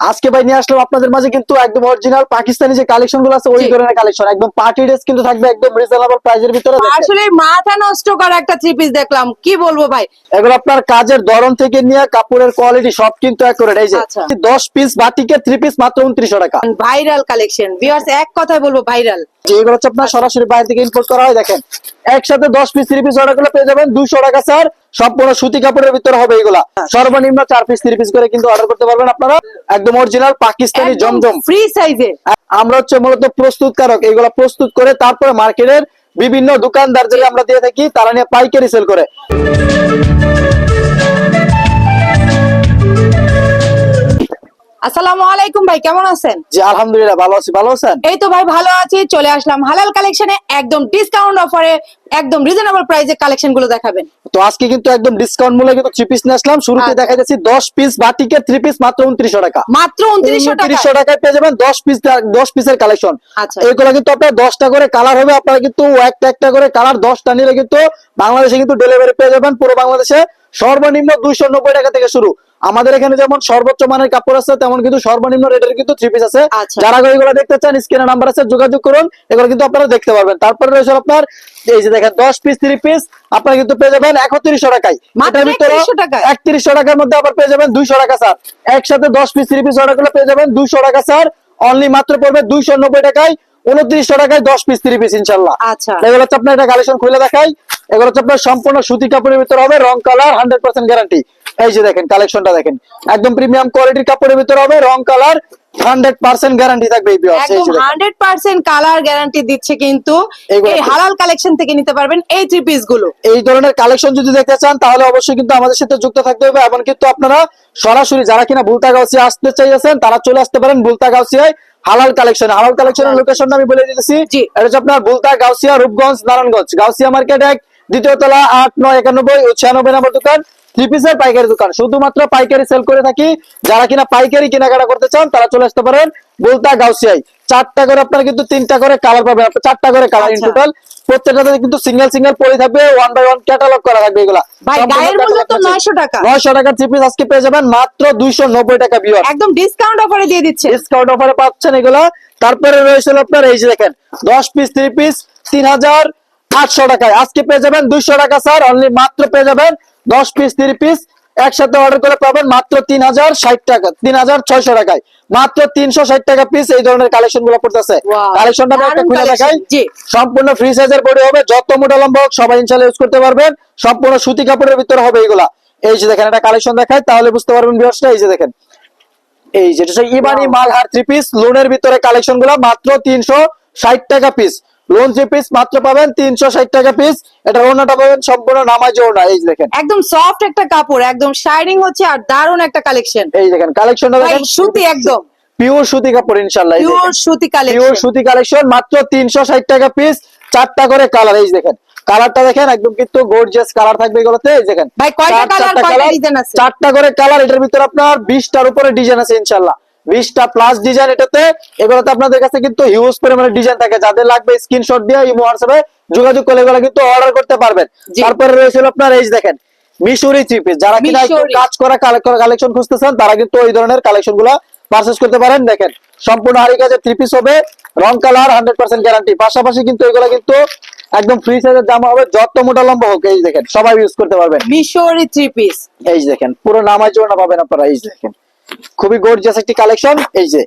আজকে ভাই নিয়ে আসলাম আপনাদের মাঝে কিন্তু একদম অরিজিনাল পাকিস্তানি যে কালেকশনগুলো আছে ওই ধরনের কালেকশন একদম পার্টি ড্রেস কিন্তু থাকবে একদম রিজনেবল প্রাইসের ভিতরে। আসলে মাথা নষ্ট করা একটা থ্রি পিস দেখলাম। কি বলব ভাই? এগুলো আপনার কাজের ধরন থেকে নিয়ে কাপড়ের কোয়ালিটি সব কিন্তু এক এই যে আচ্ছা। দশ পিস বাটিকের থ্রি পিস মাত্র উনত্রিশশো টাকা। ভাইরাল কালেকশন ভিউয়ার্স এক কথায় বলব ভাইরাল যে এগুলো হচ্ছে আপনার সরাসরি বাইরে থেকে ইম্পোর্ট করা হয় দেখেন। একসাথে দশ পিস থ্রি পিস অর্ডার করলে পেয়ে যাবেন দুশো টাকা স্যার সম্পূর্ণ সুতি কাপড়ের ভিতরে হবে এগুলা। সর্বনিম্ন চার পিস থ্রি পিস করে কিন্তু অর্ডার করতে পারবেন আপনারা। একদম অরিজিনাল পাকিস্তানি জমজম। ফ্রি সাইজে আমরা হচ্ছে মূলত প্রস্তুতকারক এগুলা প্রস্তুত করে তারপরে মার্কেটের বিভিন্ন দোকানদার যে আমরা দিয়ে থাকি তারা নিয়ে পাইকারি সেল করে। আসসালামু আলাইকুম ভাই কেমন আছেন? জি আলহামদুলিল্লাহ ভালো আছি। ভালো আছেন? এই তো ভাই ভালো আছি। চলে আসলাম হালাল কালেকশনে একদম ডিসকাউন্ট অফারে একদম রিজনেবল প্রাইসে কালেকশনগুলো দেখাবেন। তো আজকে কিন্তু একদম ডিসকাউন্ট মূল্যে কিন্তু থ্রি পিস আসলাম। শুরুতে আচ্ছা। দেখা যাচ্ছে দশ পিস বাটিকের থ্রি পিস মাত্র উনত্রিশশো টাকা। মাত্র উনত্রিশশো উনত্রিশশো টাকায় পেয়ে যাবেন দশ পিস দশ পিসের কালেকশন আচ্ছা। এইগুলো কিন্তু আপনার দশটা করে কালার হবে আপনারা কিন্তু একটা একটা করে কালার দশটা নিলে কিন্তু বাংলাদেশে কিন্তু ডেলিভারি পেয়ে যাবেন। পুরো বাংলাদেশে সর্বনিম্ন দুইশো নব্বই টাকা থেকে শুরু। আমাদের এখানে যেমন সর্বোচ্চ মানের কাপড় আছে তেমন কিন্তু সর্বনিম্ন রেটের কিন্তু থ্রি পিস আছে। আচ্ছা। যারা এগুলো দেখতে চান স্ক্রিনে নাম্বার আছে যোগাযোগ করুন এগুলো কিন্তু আপনারা দেখতে পারবেন। তারপরে রয়েছে আপনার এই যে দেখেন দশ পিস থ্রি পিস আপনারা কিন্তু পেয়ে যাবেন একত্রিশশো টাকায়। এটার ভিতরে একত্রিশশো টাকার মধ্যে আবার পেয়ে যাবেন দুইশো টাকা স্যার। একসাথে দশ পিস থ্রি পিস অর্ডার করলে পেয়ে যাবেন দুইশো টাকা স্যার। অনলি মাত্র পড়বে দুইশো নব্বই টাকায় উনত্রিশশো টাকায় দশ পিস থ্রি পিস ইনশাল্লাহ আচ্ছা। এগুলো হচ্ছে আপনার একটা কালেকশন খুলে দেখাই। এগুলো হচ্ছে আপনার সম্পূর্ণ সুতি কাপড়ের ভিতরে হবে রং কালার হান্ড্রেড পার্সেন্ট গ্যারান্টি এই যে দেখেন কালেকশনটা দেখেন। একদম প্রিমিয়াম কোয়ালিটির কাপড়ের ভিতরে হবে রং কালার হান্ড্রেড পার্সেন্ট গ্যারান্টি থাকবে এই হান্ড্রেড পার্সেন্ট কালার গ্যারান্টি দিচ্ছে কিন্তু এই হালাল কালেকশন থেকে নিতে পারবেন এই থ্রি পিসগুলো। এই ধরনের কালেকশন যদি দেখতে চান তাহলে অবশ্যই কিন্তু আমাদের সাথে যুক্ত থাকতে হবে এবং কিন্তু আপনারা সরাসরি যারা কিনা বুলতা গাউসিয়া আসতে চাইছেন তারা চলে আসতে পারেন বুলতা গাউসিয়ায় হালাল কালেকশন হালাল কালেকশনের লোকেশনটা আমি বলে দিতেছি। এটা হচ্ছে আপনার বুলতা গাউসিয়া রূপগঞ্জ নারায়ণগঞ্জ। গাউসিয়া মার্কেট এক দ্বিতীয় তলা আট নয় একানব্বই ও ছিয়ানব্বই নম্বর দোকান। থ্রি পিসের পাইকারি দোকান। শুধুমাত্র পাইকারি সেল করে থাকি। যারা কিনা পাইকারি কেনাকাটা করতে চান তারা চলে আসতে পারেন বুলতা গাউসিয়ায়। চারটা করে আপনার কিন্তু তিনটা করে কালার পাবেন। আপনার চারটা করে কালার ইন আচ্ছা। টোটাল প্রত্যেকটাতে কিন্তু সিঙ্গেল সিঙ্গেল পরে থাকবে। ওয়ান বাই ওয়ান ক্যাটালগ করা থাকবে এগুলা। ভাই গায়ের মূল্য তো নয়শো টাকা। নয়শো টাকার থ্রি পিস আজকে পেয়ে যাবেন মাত্র দুইশো নব্বই টাকা বিয়ার একদম ডিসকাউন্ট অফারে দিয়ে দিচ্ছে। ডিসকাউন্ট অফারে পাচ্ছেন এগুলা। তারপরে রয়েছে আপনার এই যে দেখেন দশ পিস থ্রি পিস তিন হাজার আটশো টাকায়। আজকে পেয়ে যাবেন দুইশো টাকা স্যার অনলি মাত্র পেয়ে যাবেন দশ পিস তিরিশ পিস একসাথে অর্ডার করে পাবেন মাত্র তিন হাজার ষাট টাকা তিন হাজার ছয়শো টাকায়। মাত্র তিনশো ষাট টাকা পিস এই ধরনের কালেকশনগুলো পড়তেছে। কালেকশনটা একটা খুলে দেখাই। সম্পূর্ণ ফ্রি সাইজের বডি হবে যত মোটা লম্বা হোক সবাই ইনশাল্লাহ ইউজ করতে পারবেন। সম্পূর্ণ সুতি কাপড়ের ভিতরে হবে এগুলা। এই যে দেখেন একটা কালেকশন দেখাই তাহলে বুঝতে পারবেন ভিউয়ার্সটা এই যে দেখেন। এই যেটা ইবানি. মালহার থ্রি পিস লোনের ভিতরে কালেকশনগুলো মাত্র তিনশো ষাট টাকা পিস থ্রি পিস মাত্র পাবেন তিনশো ষাট টাকা পিস এটা ওনাটা পাবেন সম্পূর্ণ নামাজ ওনা এই দেখেন। একদম সফট একটা কাপড় একদম শাইনিং হচ্ছে আর দারুণ একটা কালেকশন এই দেখেন কালেকশনটা দেখেন সুতি একদম। পিওর সুতি কাপড় ইনশাল্লাহ পিওর। সুতি পিওর কালেকশন সুতি কালেকশন মাত্র তিনশো ষাট টাকা পিস চারটা করে কালার এই দেখেন। কালারটা দেখেন একদম কিন্তু গোর্জিয়াস কালার থাকবে এগুলোতে এই দেখেন। ভাই, কয়টা চারটা কয়টা design আছে? চারটা করে কালার এটার ভিতরে আপনার বিশটার উপরে ডিজাইন আছে ইনশাল্লাহ বিশটা প্লাস ডিজাইন এটাতে। এগুলোতে আপনাদের কাছে কিন্তু হিউজ পরিমাণে ডিজাইন থাকে। যাদের লাগবে স্ক্রিনশট দিয়ে ইমো হোয়াটসঅ্যাপে যোগাযোগ করলে এগুলো কিন্তু অর্ডার করতে পারবেন। তারপরে রয়েছে আপনার এই দেখেন মিশরি থ্রি পিস যারা কিনা কাজ করা কালেকশন খুঁজতেছেন তারা কিন্তু ওই ধরনের কালেকশনগুলা পারচেস করতে পারেন। দেখেন সম্পূর্ণ হারি কাজের থ্রি পিস হবে রং কালার হান্ড্রেড পার্সেন্ট গ্যারান্টি পাশাপাশি কিন্তু এগুলো কিন্তু একদম ফ্রি সাইজের জামা হবে যত মোটা লম্বা হোক এই দেখেন সবাই ইউজ করতে পারবেন। মিশরি থ্রি পিস এই দেখেন পুরো নামাজ জন্য পাবেন আপনারা এই দেখেন। খুবই গর্জিয়াস একটি কালেকশন এই যে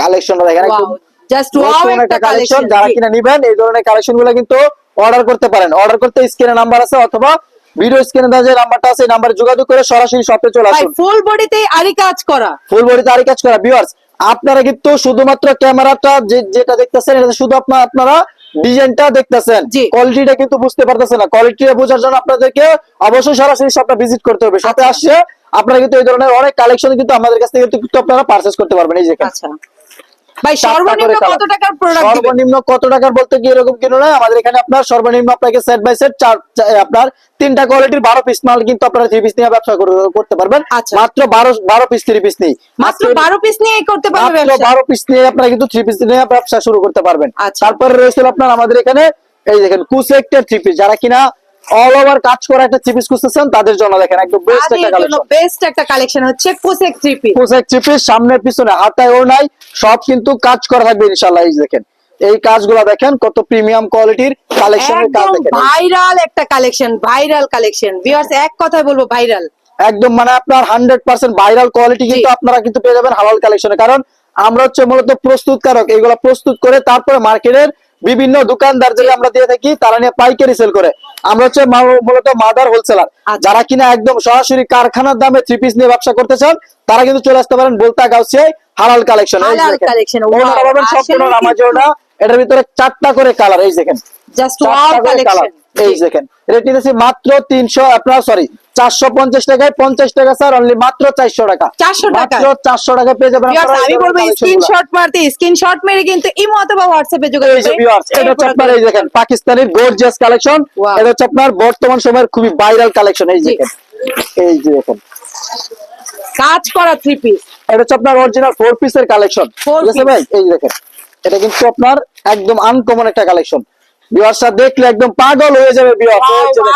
কালেকশনটা দেখেন একদম জাস্ট ওয়াও একটা কালেকশন যারা কিনা নিবেন এই ধরনের কালেকশনগুলো কিন্তু অর্ডার করতে পারেন। অর্ডার করতে স্ক্রিনে নাম্বার আছে অথবা ভিডিও স্ক্রিনে দেওয়া যে নাম্বারটা আছে এই নাম্বারে যোগাযোগ করে সরাসরি শপে চলে আসুন। ফুল বডিতে আরি কাজ করা। ফুল বডিতে আরি কাজ করা। ভিউয়ার্স আপনারা কিন্তু শুধুমাত্র ক্যামেরাটা যেটা দেখতেছেন এটা শুধু আপনার আপনারা ডিজাইনটা দেখতেছেন। কোয়ালিটিটা কিন্তু বুঝতে পারতেছেন না। কোয়ালিটিটা বোঝার জন্য আপনাদেরকে অবশ্যই সরাসরি শপটা ভিজিট করতে হবে। সাথে। আসছে আপনারা কিন্তু এই ধরনের অনেক কালেকশন কিন্তু আমাদের কাছ থেকে কিন্তু আপনারা পারচেস করতে পারবেন। এই যে আচ্ছা। ভাই সর্বনিম্ন কত টাকার প্রোডাক্ট সর্বনিম্ন কত টাকার বলতে কি এরকম কিনো না আমাদের এখানে আপনার সর্বনিম্ন আপনাকে সেট বাই সেট চার আপনার তিনটা কোয়ালিটির বারো পিস মাল কিন্তু আপনারা থ্রি পিস নিয়ে ব্যবসা করতে পারবেন। আচ্ছা। মাত্র বারো বারো পিস থ্রি পিস নেই মাত্র বারো পিস নিয়ে করতে পারবে মাত্র ব্যবসা? বারো পিস নিয়ে আপনারা কিন্তু থ্রি পিস নিয়ে ব্যবসা শুরু করতে পারবেন। আচ্ছা। তারপরে রয়েছে আপনার আমাদের এখানে এই দেখেন কুসেক্টের থ্রি পিস যারা কিনা অল ওভার কাজ করা একটা থ্রি পিস খুঁজতেছেন তাদের জন্য দেখেন একদম বেস্ট একটা কালেকশন বেস্ট একটা কালেকশন হচ্ছে কোসেক থ্রি পিস থ্রি পিস সামনে পিছনে হাতায় ও নাই সব কিন্তু কাজ করা থাকবে ইনশাআল্লাহ এই দেখেন। এই কাজগুলো দেখেন কত প্রিমিয়াম কোয়ালিটির কালেকশনের কাজ দেখেন। ভাইরাল একটা কালেকশন ভাইরাল কালেকশন ভিউয়ার্স এক কথায় বলব ভাইরাল একদম মানে আপনার হান্ড্রেড পার্সেন্ট ভাইরাল কোয়ালিটি কিন্তু আপনারা কিন্তু পেয়ে যাবেন হালাল কালেকশনে কারণ আমরা হচ্ছে মূলত প্রস্তুতকারক এইগুলো প্রস্তুত করে তারপরে মার্কেটের বিভিন্ন দোকানদার যদি আমরা দিয়ে থাকি তারা নিয়ে পাইকারি সেল করে। আমরা হচ্ছে মূলত মাদার হোলসেলার আচ্ছা। যারা কিনা একদম সরাসরি কারখানার দামে থ্রি পিস নিয়ে ব্যবসা করতে চান তারা কিন্তু চলে আসতে পারেন বলতা গাউসিয়ায় হালাল কালেকশন সম্পূর্ণ এটার ভিতরে চারটা করে কালার এই দেখেন। জাস্ট ওয়াও কালেকশন এই দেখেন। রেট নিতেছি মাত্র তিনশো আপনার সরি চারশো পঞ্চাশ টাকায় পঞ্চাশ টাকা স্যার অনলি মাত্র চারশো টাকা। 400 টাকা। চারশো টাকা পেয়ে যাবেন আমি বলব স্ক্রিনশট মারতে স্ক্রিনশট মেরে কিন্তু ইমো অথবা হোয়াটসঅ্যাপে যোগাযোগ এই যে করে viewers, এটা হচ্ছে আপনার এই দেখেন পাকিস্তানের গর্জিয়াস কালেকশন এটা হচ্ছে আপনার বর্তমান সময়ের খুবই ভাইরাল কালেকশন এই। দেখেন। এই যে দেখেন। কাজ করা থ্রি পিস এটা হচ্ছে আপনার অরিজিনাল ফোর পিসের কালেকশন ঠিক আছে ভাই? এই দেখেন। এটা কিন্তু আপনার একদম আনকমন একটা কালেকশন ভিউয়ার্সরা দেখলে একদম পাগল হয়ে যাবে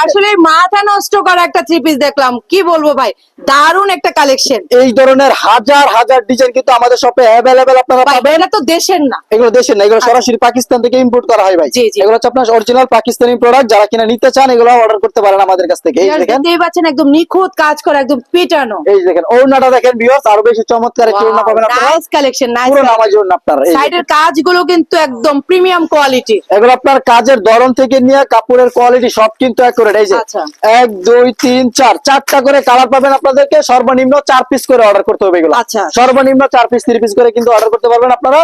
আসলে মাথা নষ্ট করা একটা থ্রি পিস দেখলাম। কি বলব ভাই? দারুণ একটা কালেকশন এই ধরনের হাজার হাজার ডিজাইন কিন্তু আমাদের শপে অ্যাভেলেবেল আপনারা পাবেন। এটা তো দেশের না। এগুলো দেশের না এগুলো সরাসরি পাকিস্তান থেকে ইম্পোর্ট করা হয় ভাই। আচ্ছা। জি, জি। এগুলো হচ্ছে আপনার অরিজিনাল পাকিস্তানি প্রোডাক্ট যারা কিনা নিতে চান এগুলো অর্ডার করতে পারেন আমাদের কাছ থেকে। এই দেখেন। দেখতেই পাচ্ছেন একদম নিখুঁত কাজ করা একদম পিটানো। এই দেখেন ওড়নাটা দেখেন ভিউয়ার্স আরও বেশি চমৎকার একটি ওড়না পাবেন আপনারা। নাইস কালেকশন নাইস পুরো নামাজ ওড়না আপনার এই সাইডের দেখেন। কাজগুলো কিন্তু একদম প্রিমিয়াম কোয়ালিটি এগুলো আপনার কাজের ধরন থেকে নিয়ে কাপড়ের কোয়ালিটি সব কিন্তু অ্যাকুরেট এই যে আচ্ছা। এক দুই তিন চার চারটা করে কালার পাবেন আপনাদেরকে। সর্বনিম্ন চার পিস করে অর্ডার করতে হবে এগুলো। আচ্ছা। সর্বনিম্ন চার পিস তিন পিস করে কিন্তু অর্ডার করতে পারবেন আপনারা?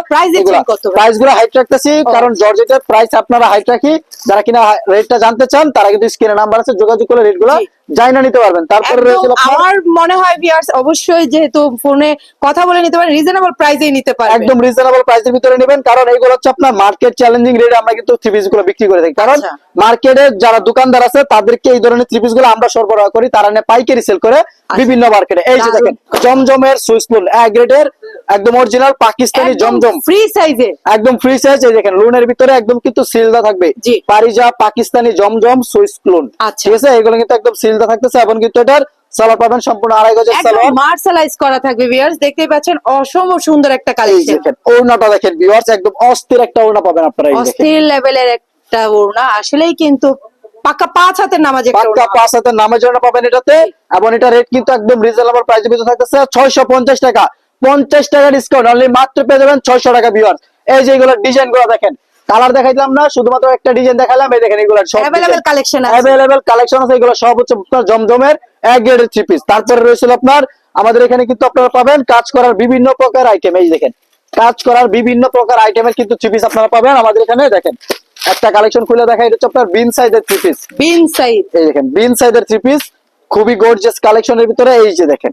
প্রাইসগুলো হাইট রাখতেছি কারণ জর্জেটের প্রাইস আপনারা হাইট রাখি। যারা কিনা রেটটা জানতে চান তারা কিন্তু স্ক্রিনে নাম্বার আছে যোগাযোগ করে রেটগুলো জানা নিতে পারবেন। তারপরে একদম রয়েছে আপনার আমার মনে হয় ভিউয়ার্স অবশ্যই যেহেতু ফোনে কথা বলে নিতে পারেন রিজনেবল প্রাইসেই নিতে পারবেন। একদম রিজনেবল প্রাইসের ভিতরে নেবেন কারণ এইগুলো হচ্ছে আপনার মার্কেট চ্যালেঞ্জিং রেটে আমরা কিন্তু থ্রি পিসগুলো বিক্রি করে থাকি। কারণ আচ্ছা। মার্কেটে যারা দোকানদার আছে তাদেরকে এই ধরনের থ্রি পিসগুলো আমরা সরবরাহ করি। তারা পাইকারি সেল করে বিভিন্ন মার্কেটে এই যে আচ্ছা। দেখেন জমজমের পুল এক গ্রেডের একদম অরিজিনাল পাকিস্তানি জমজম। ফ্রি সাইজে একদম ফ্রি সাইজ এই দেখেন লোনের ভিতরে একদম কিন্তু সিলদা থাকবে। পারিজা পাকিস্তানি জমজম সুইস ক্লোন আচ্ছা। ঠিক আছে? এগুলো কিন্তু একদম সিলদা থাকতেছে এবং কিন্তু এটার সালোয়ার পাবেন সম্পূর্ণ আড়াই গজের সালোয়ার মার্শালাইজ করা থাকবে ভিউয়ার্স দেখতেই পাচ্ছেন অসম সুন্দর একটা কালেকশন দেখেন ওড়নাটা দেখেন ভিউয়ার্স একদম অস্থির একটা ওড়না পাবেন আপনারা অস্থির লেভেলের একটা ওড়না আসলেই কিন্তু পাকা পাঁচ হাতের নামাজ একটা ওড়না। পাঁচ হাতের নামের জন্য পাবেন এটাতে এবং এটা রেট কিন্তু একদম রিজনেবল ভিতরে থাকতেছে ছয়শো পঞ্চাশ টাকা। পঞ্চাশ টাকা ডিসকাউন্ট অনলি মাত্র পেয়ে যাবেন ছয়শো টাকা ভিউয়ার এই যে এগুলো ডিজাইনগুলো দেখেন কালার দেখাইলাম না শুধুমাত্র একটা ডিজাইন দেখালাম এই দেখেন এগুলো সব আছে। কালেকশন আছে এগুলো সব হচ্ছে আপনার জমজমের এক গ্রেডের থ্রি পিস তারপরে রয়েছে আপনার আমাদের এখানে কিন্তু আপনারা পাবেন কাজ করার বিভিন্ন প্রকার আইটেম এই দেখেন কাজ করার বিভিন্ন প্রকার আইটেমের কিন্তু থ্রি পিস আপনারা পাবেন আমাদের এখানে দেখেন। একটা কালেকশন খুলে দেখা এটা হচ্ছে আপনার বিন সাইজের থ্রি পিস বিন সাইজ এই দেখেন বিন সাইজের থ্রি পিস খুবই গর্জিয়াস কালেকশনের ভিতরে এই যে দেখেন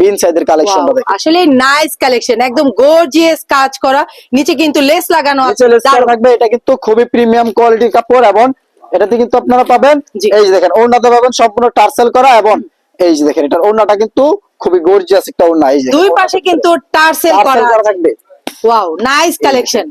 বিন সাইজের কালেকশনটা দেখেন। আসলে নাইস কালেকশন একদম গর্জিয়াস কাজ করা নিচে কিন্তু লেস লাগানো আছে। লেস করা থাকবে এটা কিন্তু খুবই প্রিমিয়াম কোয়ালিটির কাপড় এবং এটাতে কিন্তু আপনারা পাবেন। এই যে দেখেন ওড়নাতে পাবেন সম্পূর্ণ টার্সেল করা এবং এই যে দেখেন এটার ওড়নাটা কিন্তু খুবই গর্জিয়াস একটা ওড়না এই যে দুই পাশে কিন্তু টার্সেল করা থাকবে। ওয়াও নাইস কালেকশন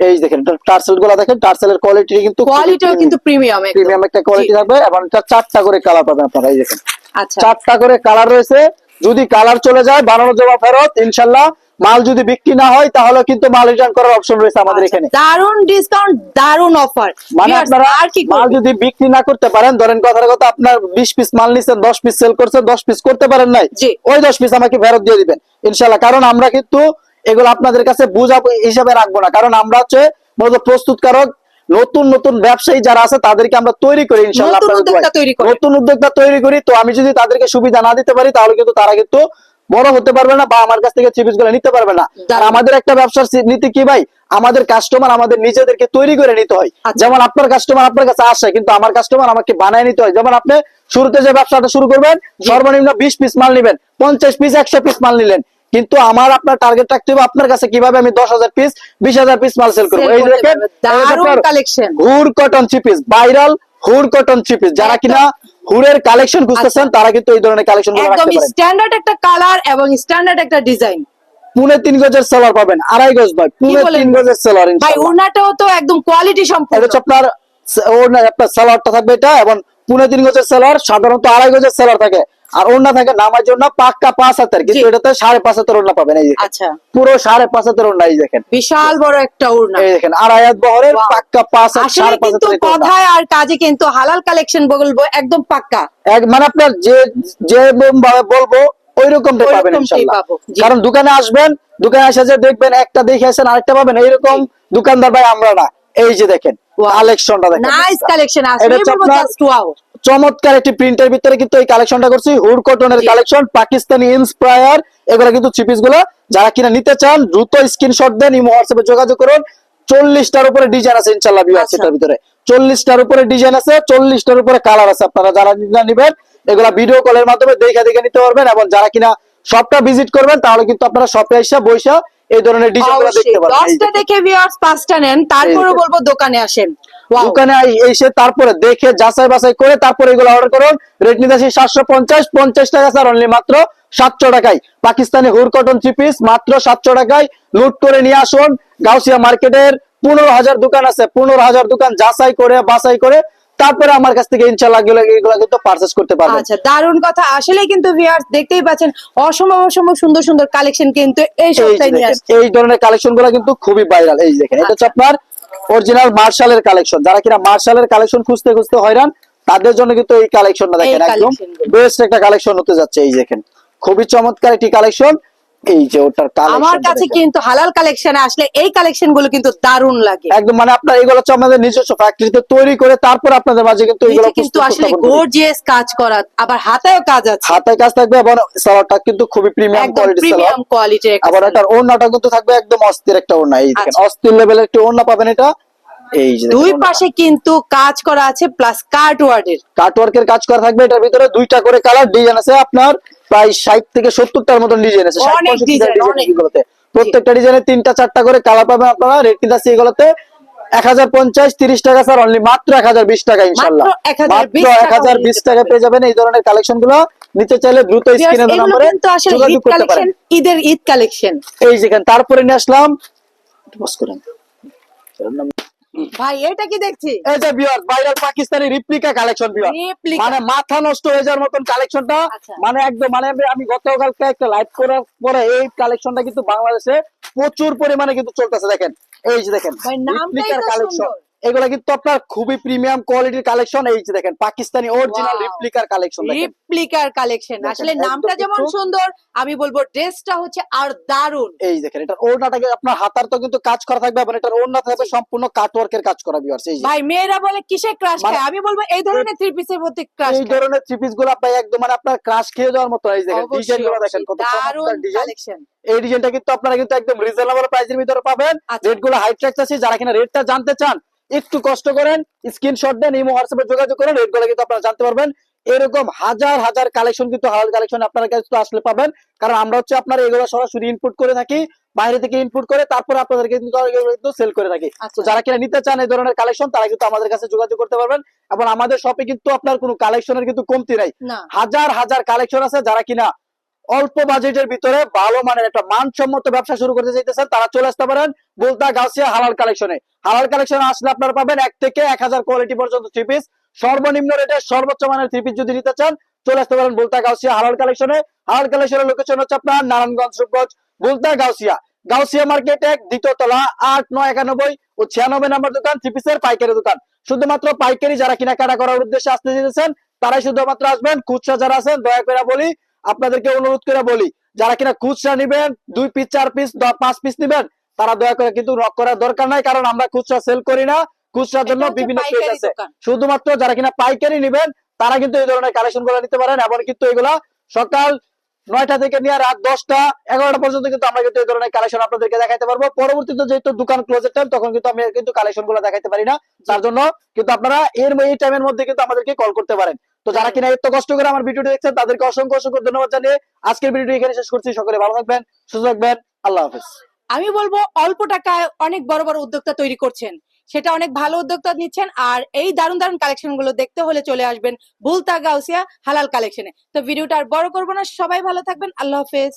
এই দেখেন টার্সেলগুলো দেখেন টার্সেলের কোয়ালিটি কিন্তু কোয়ালিটিও কিন্তু প্রিমিয়াম প্রিমিয়াম একটা কোয়ালিটি থাকবে এবং এটা চারটা করে কালার পাবেন আপনারা এই দেখেন। আচ্ছা। চারটা করে কালার রয়েছে যদি কালার চলে যায় বানানো জমা ফেরত ইনশাল্লাহ। মাল যদি বিক্রি না হয় তাহলে কিন্তু মাল রিটার্ন করার অপশন রয়েছে আমাদের এখানে। দারুণ ডিসকাউন্ট দারুণ অফার মানে আপনারা আর কি মাল যদি বিক্রি না করতে পারেন ধরেন কথার কথা আপনার বিশ পিস মাল নিচ্ছেন দশ পিস সেল করছেন দশ পিস করতে পারেন নাই ওই দশ পিস আমাকে ফেরত দিয়ে দিবেন ইনশাল্লাহ। কারণ আমরা কিন্তু এগুলো আপনাদের কাছে বুঝা হিসাবে রাখব না। কারণ আমরা হচ্ছে মূলত প্রস্তুতকারক নতুন নতুন ব্যবসায়ী যারা আছে তাদেরকে আমরা তৈরি করি ইনশাল্লাহ নতুন উদ্যোক্তা তৈরি করি। তো আমি যদি তাদেরকে সুবিধা না দিতে পারি তাহলে কিন্তু তারা কিন্তু বড় হতে পারবে না বা আমার কাছ থেকে চিপিসগুলো নিতে পারবে না। আমাদের একটা ব্যবসার নীতি কি ভাই? আমাদের কাস্টমার আমাদের নিজেদেরকে তৈরি করে নিতে হয়। আচ্ছা। যেমন আপনার কাস্টমার আপনার কাছে আসে কিন্তু আমার কাস্টমার আমাকে বানায় নিতে হয়। যেমন আপনি শুরুতে যে ব্যবসাটা শুরু করবেন সর্বনিম্ন বিশ পিস মাল নিবেন পঞ্চাশ পিস একশো পিস মাল নিলেন। কিন্তু আমার আপনার টার্গেট রাখতে হবে আপনার কাছে কীভাবে আমি দশ হাজার পিস বিশ হাজার পিস মাল সেল করব। এই দেখেন। হুর কটন চিপিস ভাইরাল হুর কটন চিপিস যারা কিনা হুরের কালেকশন খুঁজতেছেন তারা কিন্তু এই ধরনের কালেকশন একদম স্ট্যান্ডার্ড একটা কালার এবং স্ট্যান্ডার্ড একটা ডিজাইন পুনে তিন গজের সেলার পাবেন আড়াই গজ ভাই পুনে? তিন গজের সেলার ভাই ওনাটাও তো একদম কোয়ালিটি এটা সম্পূর্ণ। হচ্ছে আপনার স- ওর না আপনার সালোয়ারটা থাকবে এটা এবং পুনে তিন গজের সেলার সাধারণত আড়াই গজের সেলার থাকে। আর ওড়না থাকে নামার জন্য পাক্কা পাঁচ হাতের কিন্তু। এটাতে সাড়ে পাঁচ হাতের ওড়না পাবেন এই আচ্ছা। পুরো সাড়ে পাঁচ হাতের ওড়না এই দেখেন। বিশাল বড় একটা ওড়না। এই দেখেন আড়াই হাত বহরের পাক্কা পাঁচ হাত সাড়ে পাঁচ হাতের কথায় আর কাজে কিন্তু হালাল কালেকশন বলব একদম পাক্কা। এক মানে আপনার যে যে ভাবে বলব ওই রকমটা পাবেন জি। কারণ দোকানে আসবেন দোকানে এসে যে দেখবেন একটা দেখে আসেন আরেকটা পাবেন এইরকম দোকানদার ভাই আমরা না। এই যে দেখেন. কালেকশনটা দেখেন। নাইস কালেকশন আসলে হচ্ছে বলব আপনার- জাস্ট ওয়াও চমৎকার একটি প্রিন্টের ভিতরে কিন্তু এই কালেকশনটা করছি। হুড কটনের কালেকশন পাকিস্তানি ইন্সপায়ার এগুলো কিন্তু চিপিসগুলো যারা কিনা নিতে চান দ্রুত স্ক্রিনশট দেন ইমো হোয়াটসঅ্যাপে যোগাযোগ করুন। চল্লিশটার উপরে ডিজাইন আছে ইনশাল্লাহ আচ্ছা। এটার ভিতরে। চল্লিশটার উপরে ডিজাইন আছে চল্লিশটার উপরে কালার আছে আপনারা যারা নিবেন এগুলা ভিডিও কলের মাধ্যমে দেখে দেখে নিতে পারবেন। এবং যারা কিনা শপটা ভিজিট করবেন তাহলে কিন্তু আপনারা শপে এসে বইসা এই ধরনের ডিজাইনগুলো অবশ্যই। দেখতে যে। দেখে ভিউয়ার্স পাঁচটা নেন তারপরে বলব দোকানে আসেন. দোকানে এসে তারপরে দেখে যাচাই বাছাই করে তারপরে এগুলো অর্ডার করুন। রেট টাকা স্যার অনলি মাত্র সাতশো টাকায়। পাকিস্তানি হুর কটন থ্রি পিস মাত্র সাতশো টাকায়। লুট করে নিয়ে আসুন। গাউসিয়া মার্কেটের পনেরো হাজার দোকান আছে। পনেরো হাজার দোকান যাচাই করে বাছাই করে তারপরে আমার কাছ থেকে ইনশাল্লাহ এগুলো কিন্তু পারচেস করতে পারবেন। আচ্ছা দারুণ কথা। আসলে কিন্তু ভিউয়ার্স দেখতেই পাচ্ছেন অসম্ভব অসম্ভব সুন্দর সুন্দর কালেকশন কিন্তু এই এই সপ্তাহে নিয়ে আসছে। এই ধরনের কালেকশনগুলো কিন্তু খুবই ভাইরাল এই দেখেন এটা হচ্ছে আচ্ছা। আপনার অরিজিনাল মার্শালের কালেকশন যারা কিনা মার্শালের কালেকশন খুঁজতে খুঁজতে হয়রান তাদের জন্য কিন্তু এই কালেকশনটা দেখেন একদম বেস্ট একটা কালেকশন হতে যাচ্ছে। এই দেখেন খুবই চমৎকার একটি কালেকশন এই যে ওটার আমার কাছে কিন্তু হালাল কালেকশনে আসলে এই কালেকশনগুলো কিন্তু দারুণ লাগে। একদম মানে আপনার এগুলো হচ্ছে আমাদের নিজস্ব ফ্যাক্টরিতে তৈরি করে তারপর আপনাদের মাঝে কিন্তু এগুলো কিন্তু আসলে গর্জিয়াস কাজ করা আবার হাতেও কাজ আছে। হাতে কাজ থাকবে এবং সালোয়ারটা কিন্তু খুবই প্রিমিয়াম একদম কোয়ালিটির প্রিমিয়াম কোয়ালিটির আবার এটার ওড়নাটা কিন্তু থাকবে একদম অস্থির একটা ওড়না। এই দেখেন আচ্ছা। অস্থির লেভেলের একটা ওড়না পাবেন এটা। এই যে দুই পাশে কিন্তু কাজ করা আছে প্লাস কার্ড ওয়ার্ডের কাটওয়ার্কের কাজ করা থাকবে এটার ভিতরে দুইটা করে কালার ডিজাইন আছে আপনার প্রায় ষাট থেকে সত্তরটার মতন ডিজাইন আছে। 60 অনেক 65 design, design অনেক। এগুলোতে। প্রত্যেকটা ডিজাইনে তিনটা চারটা করে কালার পাবেন আপনারা। রেট কিন্তু আছে এগুলোতে। এক হাজার পঞ্চাশ তিরিশ টাকা স্যার অনলি মাত্র এক হাজার বিশ টাকা ইনশাল্লাহ মাত্র 1020 মাত্র টাকা এক হাজার বিশ টাকা পেয়ে যাবেন এই ধরনের কালেকশনগুলো। নিতে চাইলে দ্রুত স্ক্রিনে নম্বরে যোগাযোগ করতে পারেন। ঈদের ঈদ কালেকশন এই যেখানে তারপরে নিয়ে আসলাম। করেন। ভাই এটা কি দেখছি? এই যে বিয়ার ভাইরাল পাকিস্তানি রিপ্লিকা কালেকশন বিয়ার মানে মাথা নষ্ট হয়ে যাওয়ার মতন কালেকশনটা আচ্ছা। মানে একদম মানে আমি- গতকালকে একটা লাইভ করার পরে এই কালেকশনটা কিন্তু বাংলাদেশে প্রচুর পরিমাণে কিন্তু চলতেছে দেখেন। এই যে দেখেন রিপ্লিকার কালেকশন। এগুলা কিন্তু আপনার খুবই প্রিমিয়াম কোয়ালিটির কালেকশন এই যে দেখেন পাকিস্তানি অরিজিনাল রিপ্লিকার কালেকশন রিপ্লিকার কালেকশন আসলে নামটা যেমন সুন্দর আমি বলব ড্রেসটা হচ্ছে আর দারুণ। এই দেখেন এটা ওড়নাটাকে আপনার হাতার তো কিন্তু কাজ করা থাকবে এবং এটার ওড়না থাকবে সম্পূর্ণ কাটওয়ার্কের কাজ করা বিয়ার্স এই ভাই মেয়েরা বলে কিসে ক্রাশ মানে- খায়? আমি বলব এই ধরনের থ্রি পিসের মধ্যে ক্রাশ এই ধরনের থ্রি পিসগুলো আপনার একদম মানে আপনার ক্রাশ খেয়ে যাওয়ার মতো এই দেখেন ডিজাইনগুলো দেখেন কত ডিজাইন কালেকশন এই ডিজাইনটা কিন্তু আপনারা কিন্তু একদম রিজনেবল প্রাইসের ভিতরে পাবেন। আচ্ছা। রেটগুলো হাই ট্র্যাক্স আছে যারা কিনা রেটটা জানতে চান একটু কষ্ট করেন স্ক্রিনশট দেন ইমো হোয়াটসঅ্যাপে যোগাযোগ করেন রেটগুলো কিন্তু আপনারা জানতে পারবেন। এরকম হাজার হাজার কালেকশন কিন্তু হালাল কালেকশন আপনার কাছে তো আসলে পাবেন। কারণ আমরা হচ্ছে আপনার এগুলো সরাসরি ইনপুট করে থাকি বাইরে থেকে ইনপুট করে তারপর আপনাদেরকে কিন্তু কিন্তু সেল করে থাকি। আচ্ছা। তো যারা কিনা নিতে চান এই ধরনের কালেকশন তারা কিন্তু আমাদের কাছে যোগাযোগ করতে পারবেন। এবং আমাদের শপে কিন্তু আপনার কোনো কালেকশনের কিন্তু কমতি নাই। হাজার হাজার কালেকশন আছে যারা কিনা অল্প বাজেটের ভিতরে ভালো মানের একটা মানসম্মত ব্যবসা শুরু করতে চাইতেছেন, তারা চলে আসতে পারেন বলতা গাছিয়া হালাল কালেকশনে। হালাল কালেকশনে আসলে আপনারা পাবেন এক থেকে এক হাজার কোয়ালিটি পর্যন্ত থ্রি পিস সর্বনিম্ন রেটে সর্বোচ্চ মানের থ্রি পিস যদি নিতে চান, চলে আসতে পারেন বলতা গাউসিয়া হালাল কালেকশনে। হালাল কালেকশনের লোকেশন হচ্ছে আপনার নারায়ণগঞ্জ রূপগঞ্জ বলতা গাউসিয়া। গাউসিয়া মার্কেটে দ্বিতীয় তলা, আট, নয়, একানব্বই ও ছিয়ানব্বই নম্বর দোকান থ্রি পিসের পাইকারি দোকান। শুধুমাত্র পাইকারি যারা কেনাকাটা করার উদ্দেশ্যে আসতে চেয়েছেন তারাই শুধুমাত্র আসবেন। খুচরা যারা আছেন, দয়া করে বলি আপনাদেরকে অনুরোধ করে বলি যারা কিনা খুচরা নিবেন দুই পিস চার পিস পাঁচ পিস নিবেন তারা দয়া করে কিন্তু রক করার দরকার নাই কারণ আমরা খুচরা সেল করি না। খুচরার জন্য বিভিন্ন পেজ আছে। শুধুমাত্র যারা কিনা পাইকারি নিবেন তারা কিন্তু এই ধরনের কালেকশনগুলো নিতে পারেন এবং কিন্তু এগুলা সকাল নয়টা থেকে নিয়ে রাত দশটা এগারোটা পর্যন্ত কিন্তু আমরা কিন্তু এই ধরনের কালেকশন আপনাদেরকে দেখাতে পারব। পরবর্তীতে যেহেতু দোকান ক্লোজের টাইম তখন কিন্তু আমি কিন্তু কালেকশনগুলো দেখাতে পারি না। তার জন্য কিন্তু আপনারা এর এই টাইমের মধ্যে কিন্তু আমাদেরকে কল করতে পারেন। তো যারা কিনা এত কষ্ট করে আমার ভিডিওটি দেখছেন তাদেরকে অসংখ্য অসংখ্য ধন্যবাদ জানিয়ে আজকের ভিডিওটি এখানে শেষ করছি। সকলে ভালো থাকবেন সুস্থ থাকবেন আল্লাহ হাফিজ। আমি বলব অল্প টাকায় অনেক বড় বড় উদ্যোক্তা তৈরি করছেন। সেটা অনেক ভালো উদ্যোক্তা নিচ্ছেন আর এই দারুণ দারুণ কালেকশনগুলো দেখতে হলে চলে আসবেন বুলতা গাউসিয়া হালাল কালেকশনে তো ভিডিওটা আর বড় করব না সবাই ভালো থাকবেন আল্লাহ হাফেজ।